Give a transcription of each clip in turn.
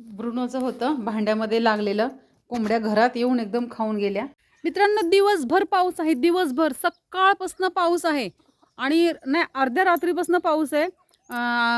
ब्रुनोचं होतं भांड्यामध्ये लागलेलं. कोंबड्या घरात येऊन एकदम खाऊन गेल्या. मित्रांनो दिवसभर पाऊस आहे. दिवसभर सकाळपासून पाऊस आहे. आणि नाही अर्ध्या रात्रीपासून पाऊस आहे.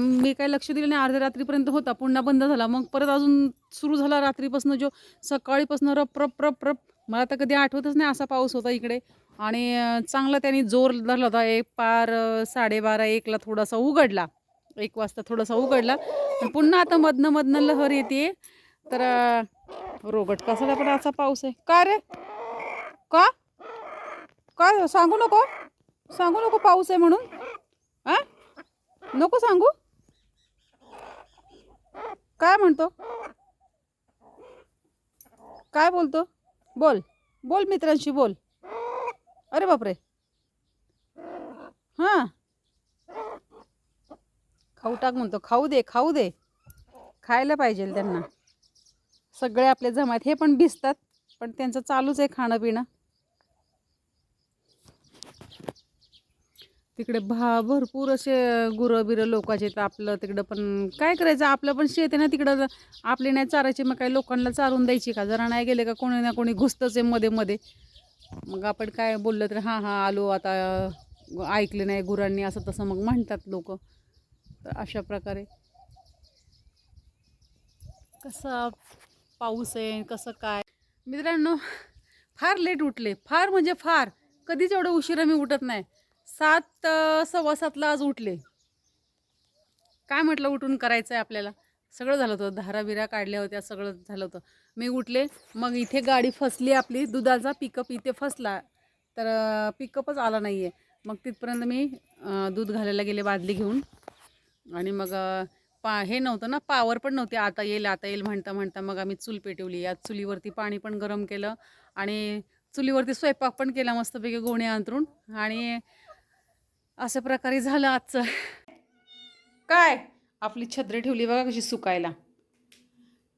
मी काय लक्ष दिलं नाही. अर्ध्या रात्रीपर्यंत होता. पुन्हा बंद झाला. मग परत अजून सुरू झाला रात्रीपासून जो सकाळीपासून रप रप रप रप. मला तर कधी आठवतच नाही असा पाऊस होता इकडे. आणि चांगला त्यांनी जोर धरला होता. एक पार साडेबारा एकला थोडासा उघडला. एक वाजता थोडासा उघडला. पुन्हा आता मधनं मधनं लहर येते. तर रोगट कसा पण असा पाऊस आहे. का रे? का? काय सांगू नको? सांगू नको पाऊस आहे म्हणून? आ नको सांगू? काय म्हणतो? काय बोलतो? बोल. बोल मित्रांशी बोल. अरे बापरे. हां. खाऊ टाक म्हणतो खाऊ दे खाऊ दे. खायला पाहिजे त्यांना. सगळे आपले जमात हे पण भिजतात पण त्यांचं चालूच आहे खाणं पिणं तिकडे भा भरपूर असे गुरं बिरं लोकांचे तर आपलं तिकडं पण काय करायचं आपलं पण शेत आहे ना तिकडं. आपले नाही चारायचे मग काय लोकांना चारून द्यायची का? जरा नाही गेले का कोणी ना कोणी घुसतंच आहे मध्ये मध्ये मग आपण काय बोललं तर हां हां आलो आता ऐकले नाही गुरांनी असं तसं मग म्हणतात लोक. तर अशा प्रकारे. कसा पाऊस आहे कसं काय? मित्रांनो फार लेट उठले. फार म्हणजे फार. कधीच एवढं उशिरा मी उठत नाही. सात सव्वा सातला आज उठले. काय म्हटलं उठून करायचं आहे आपल्याला? सगळं झालं होतं. धारा बिरा काढल्या होत्या सगळं झालं होतं. मी उठले. मग इथे गाडी फसली आपली. दुधाचा पिकअप इथे फसला. तर पिकअपच आला नाही आहे मग तिथपर्यंत मी दूध घालायला गेले बादली घेऊन. आणि मग पा हे नव्हतं ना पावर पण नव्हते. आता येईल आता येईल म्हणता म्हणता मग आम्ही चूल पेटवली. या चुलीवरती पाणी पण गरम केलं आणि चुलीवरती स्वयंपाक पण केला मस्तपैकी गोण्या अंतरून आणि अशा प्रकारे झालं आजचं. काय? आपली छत्री ठेवली बघा कशी सुकायला.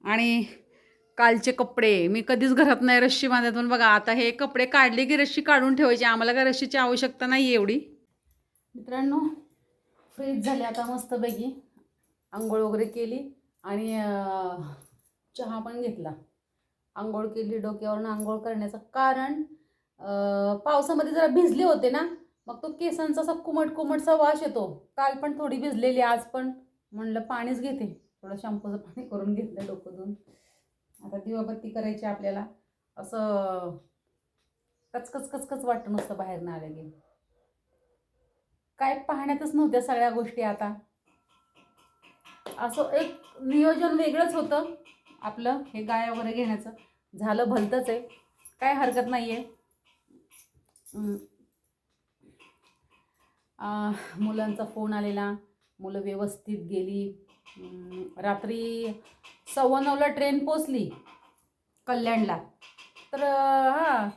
आणि कालचे कपडे मी कधीच घरात नाही रश्शी बांधत पण बघा आता हे कपडे काढले की रश्शी काढून ठेवायची. आम्हाला काय रश्शीची आवश्यकता नाही आहे एवढी. मित्रांनो फ्रेश झाले आता मस्तपैकी आंघोळ वगैरे केली आणि चहा पण घेतला. आंघोळ केली डोक्यावरून आंघोळ करण्याचं कारण पावसामध्ये जरा भिजले होते ना मग तो केसांचा असा कुमट कुमटचा वास येतो. काल पण थोडी भिजलेली आज पण म्हणलं पाणीच घेते. थोडं शॅम्पूचं पाणी करून घेतलं डोकं धुवून आता दिवाबत्ती करायची आपल्याला. असं कचकच कचकच वाटतं नुसतं बाहेर आल्या आलं की काय पाहण्यातच नव्हत्या सगळ्या गोष्टी आता. असं एक नियोजन वेगळंच होतं आपलं हे गाय वगैरे घेण्याचं. झालं भलतंच आहे. काय हरकत नाही आहे मुलांचा फोन आलेला. मुलं व्यवस्थित गेली. रात्री सव्वा नऊला ट्रेन पोचली कल्याणला. तर हां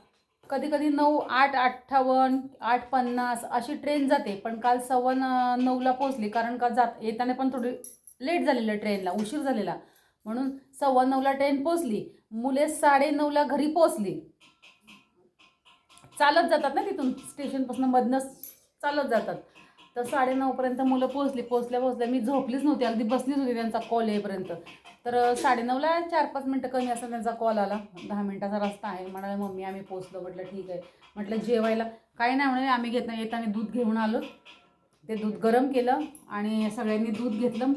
कधी कधी नऊ आठ अठ्ठावन्न आठ पन्नास अशी ट्रेन जाते. पण काल सव्वा न नऊला पोचली कारण का जात येताना पण थोडी लेट झालेलं ट्रेनला उशीर झालेला. म्हणून सव्वा नऊला ट्रेन पोचली मुले साडे नऊला घरी पोचली चालत जातात ना तिथून. स्टेशनपासून मधनंच चालत जातात. तर साडेनऊपर्यंत मुलं पोचली पोचल्या पोचल्या मी झोपलीच नव्हती. अगदी बसलीच होती त्यांचा कॉल येईपर्यंत. तर साडेनऊला चार पाच मिनटं कमी असं त्यांचा कॉल आला. दहा मिनटाचा रस्ता आहे. म्हणाले मम्मी आम्ही पोचलो म्हटलं ठीक आहे. म्हटलं जेवायला. काही नाही म्हणे आम्ही घेत येताना दूध घेऊन आलो. ते दूध गरम केलं आणि सगळ्यांनी दूध घेतलं.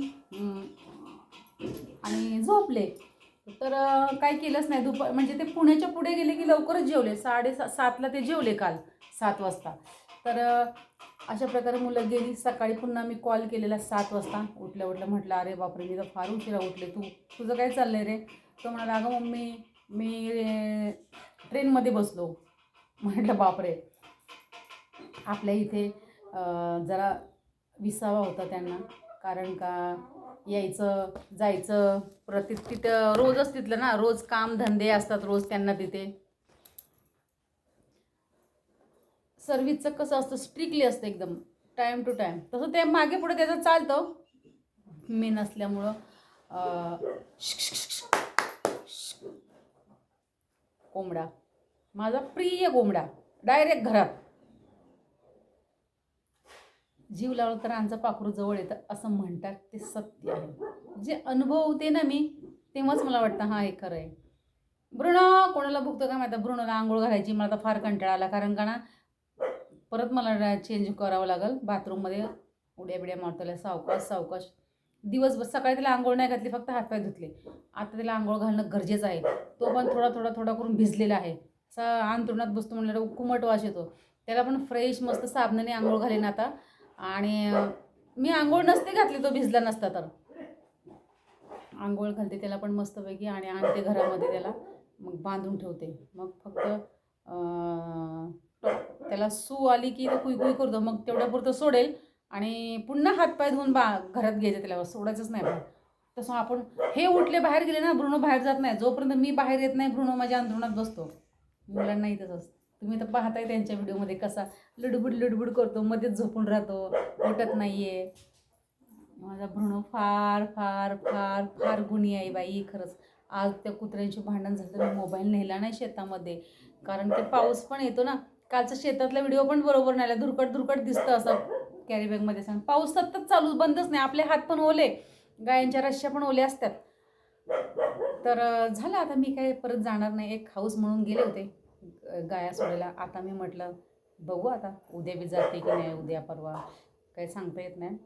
आणि झोपले. तर काय केलंच नाही. दुपार म्हणजे ते पुण्याच्या पुढे गेले की लवकरच जेवले. साडे सा सातला ते जेवले काल सात वाजता. तर अशा प्रकारे मुलं गेली. सकाळी पुन्हा मी कॉल केलेला सात वाजता. उठल्या उठल्या म्हटलं अरे बापरे मी तर फार उशिरा उठले. तू तुझं काय चाललं आहे रे? तो म्हणाला अगं मम्मी मी ट्रेनमध्ये बसलो. म्हटलं बापरे. आपल्या इथे जरा विसावा होता त्यांना. कारण का यायचं जायचं प्रति तिथं रोजच तिथलं ना रोज काम धंदे असतात रोज त्यांना तिथे. सर्विसचं कसं असतं स्ट्रिक्टली असतं एकदम टाईम टू टाईम तसं ते मागे पुढे त्याचं चालतं हो. मी नसल्यामुळं कोंबडा. माझा प्रिय कोंबडा. डायरेक्ट घरात. जीव लावला तर आमचं पाखरू जवळ येतं असं म्हणतात ते सत्य आहे. जे अनुभवते ना मी तेव्हाच मला वाटतं हां हे खरं आहे. भ्रूण कोणाला भुगतं का माहिती? भ्रूणला आंघोळ घालायची मला तर फार कंटाळा आला. कारण का ना परत मला चेंज करावं लागेल. बाथरूममध्ये उड्या बिड्या मारतल्या सावकाश सावकाश. दिवसभर सकाळी त्याला आंघोळ नाही घातली फक्त हातपाय धुतले. आता त्याला आंघोळ घालणं गरजेचं आहे. तो पण थोडा थोडा थोडा करून भिजलेला आहे. असा अंथरुणात बसतो म्हणल्यावर कुमट वास येतो. त्याला पण फ्रेश मस्त साबणाने आंघोळ घालेन आता. आणि मी आंघोळ नसते घातली तो भिजला नसता तर. आंघोळ घालते त्याला पण मस्तपैकी आणि आणते घरामध्ये त्याला. मग बांधून ठेवते. मग फक्त त्याला सू आली की तो कुई कुई करतो मग तेवढ्यापुरतं सोडेल आणि पुन्हा हातपाय धुवून बा घरात घ्यायचं त्याला सोडायचंच नाही बाहेर तसं आपण हे उठले बाहेर गेले ना भ्रूण बाहेर जात नाही. जोपर्यंत मी बाहेर येत नाही ब्रुणो माझ्या अंधरुणात बसतो. मुलांनाही तसंच. तुम्ही तर पाहताय त्यांच्या व्हिडिओमध्ये कसा लुडबुड लुडबुड करतो मध्येच झोपून राहतो उठत नाही आहे माझा भ्रूण फार फार फार फार गुणी आहे बाई खरंच. आज त्या कुत्र्यांशी भांडण झालं तर मी मोबाईल नेला नाही शेतामध्ये. कारण ते पाऊस पण येतो ना कालचा शेतातला व्हिडिओ पण बरोबर नाही आला. धुरकट धुरकट दिसतं असं. कॅरीबॅगमध्ये सांग. पाऊस सतत चालू बंदच नाही. आपले हात पण ओले. गायांच्या रश्या पण ओल्या असतात. तर झालं आता मी काय परत जाणार नाही. एक हाऊस म्हणून गेले होते. गाया सोडायला. आता मी म्हटलं बघू आता उद्या बी जाते की नाही उद्या परवा. काही सांगता येत नाही.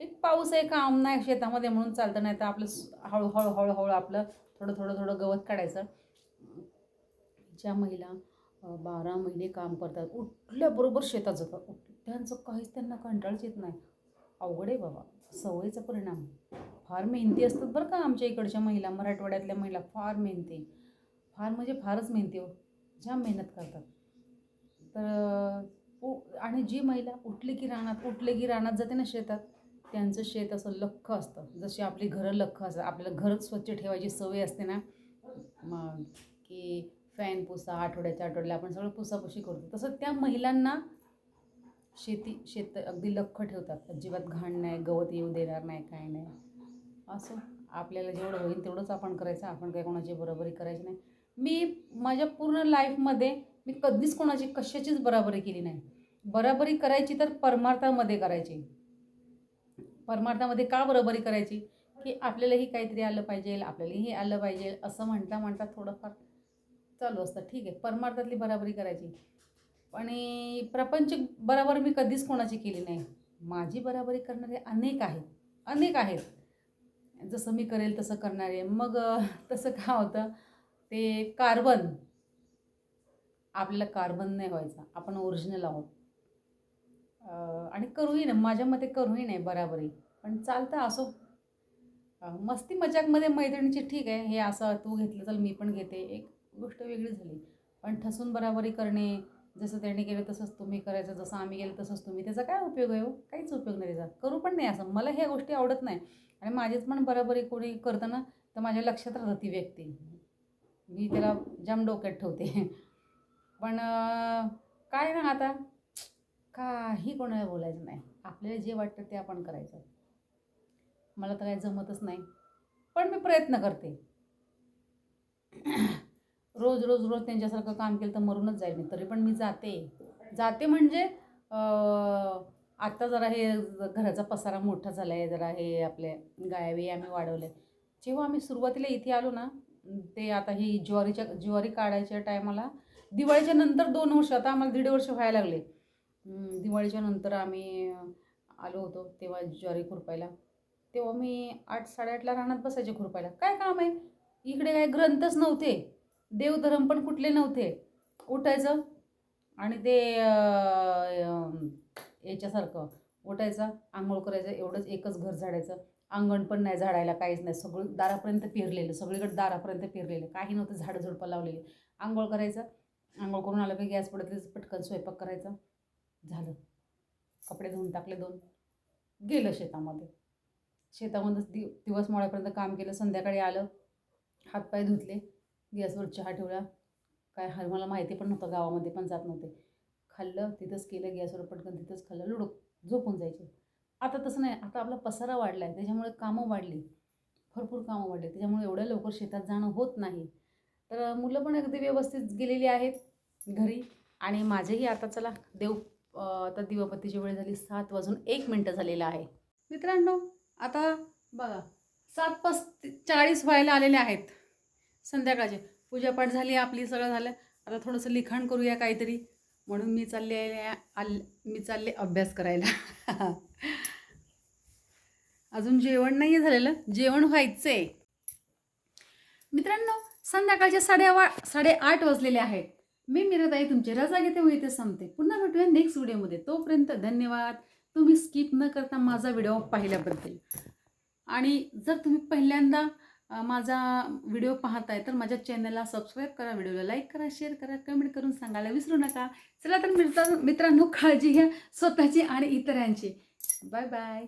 एक पाऊस आहे काम नाही शेतामध्ये म्हणून चालतं. नाही तर आपलं हळूहळू हळूहळू आपलं थोडं थोडं थोडं गवत काढायचं. ज्या महिला बारा महिने काम करतात. उठल्याबरोबर शेतात जातात. उठ त्यांचं काहीच त्यांना कंटाळच येत नाही. अवघड आहे बाबा. सवयीचा परिणाम. फार मेहनती असतात बरं का आमच्या इकडच्या महिला मराठवाड्यातल्या महिला. फार मेहनती. फार म्हणजे फारच मेहनती हो. ज्या मेहनत करतात. तर उ- आणि जी महिला उठली की रानात उठले की रानात जाते ना शेतात त्यांचं शेत असं लख्ख असतं. जशी आपली घरं लख्ख असतात. आपल्याला घरच स्वच्छ ठेवायची सवय असते ना. मग की फॅन पुसा आठवड्याच्या आठवड्याला आपण सगळं पुसापुशी करतो. तसं त्या महिलांना शेती शेत अगदी लख्ख ठेवतात. अजिबात घाण नाही गवत येऊ देणार नाही काय नाही. असं आपल्याला जेवढं होईल तेवढंच आपण करायचं. आपण काही कोणाची बरोबरी करायची नाही. मी माझ्या पूर्ण लाईफमध्ये मी कधीच कोणाची कशाचीच बराबरी केली नाही. बराबरी करायची तर परमार्थामध्ये करायची. परमार्थामध्ये का बरोबरी करायची? की आपल्यालाही काहीतरी आलं पाहिजे आपल्यालाही हे आलं पाहिजे असं म्हणता म्हणता थोडंफार चालू असतं. ठीक आहे. परमार्थातली बराबरी करायची. आणि प्रपंच बराबर मी कधीच कोणाची केली नाही. माझी बराबरी करणारे अनेक आहेत. अनेक आहेत. जसं मी करेल तसं करणारे. मग तसं काय होतं? ते कार्बन. आपल्याला कार्बन नाही व्हायचा. आपण ओरिजिनल आहोत. आणि करूही नाही. माझ्या मते करूही नाही बराबरी. पण चालतं असो. मस्ती मजाकमध्ये मैत्रिणीची ठीक आहे. हे असं तू घेतलं तर मी पण घेते. एक गोष्ट वेगळी झाली. पण ठसून बराबरी करणे जसं त्याने केलं तसंच तुम्ही करायचं जसं आम्ही केलं तसंच तुम्ही. त्याचा काय उपयोग आहे हो? काहीच उपयोग नाही त्याचा. करू पण नाही असं. मला ह्या गोष्टी आवडत नाही. आणि माझीच पण बराबरी कोणी करतं ना तर माझ्या लक्षात राहतं ती व्यक्ती. मी त्याला जाम डोक्यात ठेवते. पण काय ना आता? काही कोणाला बोलायचं नाही. आपल्याला जे वाटतं ते आपण करायचं. मला तर काही जमतच नाही. पण मी प्रयत्न करते. रोज रोज रोज त्यांच्यासारखं काम केलं तर मरूनच जाईल मी. तरी पण मी जाते. जाते म्हणजे आत्ता जरा हे घराचा पसारा मोठा झाला आहे जरा हे आपले गायवी आम्ही वाढवले. जेव्हा आम्ही सुरुवातीला इथे आलो ना ते आता ही ज्वारीच्या ज्वारी काढायच्या टायमाला दिवाळीच्या नंतर दोन वर्ष आता आम्हाला दीड वर्ष व्हायला लागले. दिवाळीच्या नंतर आम्ही आलो होतो तेव्हा ज्वारी खुरपायला. तेव्हा मी आठ साडेआठला रानात बसायचे खुरपायला. काय काम आहे? इकडे काय ग्रंथच नव्हते. देवधर्म पण कुठले नव्हते. उठायचं आणि ते याच्यासारखं उठायचं आंघोळ करायचं एवढंच एकच घर झाडायचं. अंगण पण नाही झाडायला काहीच नाही. सगळं दारापर्यंत पेरलेलं सगळीकडे दारापर्यंत पेरलेलं. काही नव्हतं झाडं झुडपं लावलेली. आंघोळ करायचं आंघोळ करून आलं की गॅस पडत पटकन स्वयंपाक करायचा. झालं. कपडे धुवून टाकले दोन. गेलं शेतामध्ये. शेतामध्येच दि दिवस मोळ्यापर्यंत काम केलं संध्याकाळी आलं हातपाय धुतले. गॅसवर चहा ठेवला. काय हर मला माहिती पण नव्हतं गावामध्ये पण जात नव्हते. खाल्लं तिथंच केलं गॅसवर पटकन तिथंच खाल्लं लुडो झोपून जायचे. आता तसं नाही आता आपला पसारा वाढला आहे त्याच्यामुळे कामं वाढली. भरपूर कामं वाढली त्याच्यामुळे एवढ्या लवकर शेतात जाणं होत नाही. तर मुलं पण अगदी व्यवस्थित गेलेली आहेत घरी. आणि माझेही आता चला देव आता दिवापतीची वेळ झाली सात वाजून एक मिनटं झालेलं आहे. मित्रांनो आता बघा सात पस्ती चाळीस व्हायला आलेले आहेत. संध्याकाळचे. पूजापाठ झाली आपली सगळं झालं. आता थोडंसं लिखाण करूया काहीतरी. म्हणून मी चालले आल मी चालले अभ्यास करायला. अजून जेवण नाही झालेलं. जेवण व्हायचं आहे मित्रांनो संध्याकाळचे साडेवा साडेआठ वाजलेले आहेत. मी मिरताई तुमची रजा घेते व इथे संपते. पुन्हा भेटूया नेक्स्ट व्हिडिओमध्ये तोपर्यंत धन्यवाद. तुम्ही स्किप न करता माझा व्हिडिओ पाहिल्याबद्दल. आणि जर तुम्ही पहिल्यांदा माझा व्हिडिओ पाहताय तर माझ्या चॅनलला सबस्क्राईब करा व्हिडिओला लाईक करा शेअर करा कमेंट करून सांगायला विसरू नका. चला तर मित्र मित्रांनो काळजी घ्या स्वतःची आणि इतरांची. Bye bye.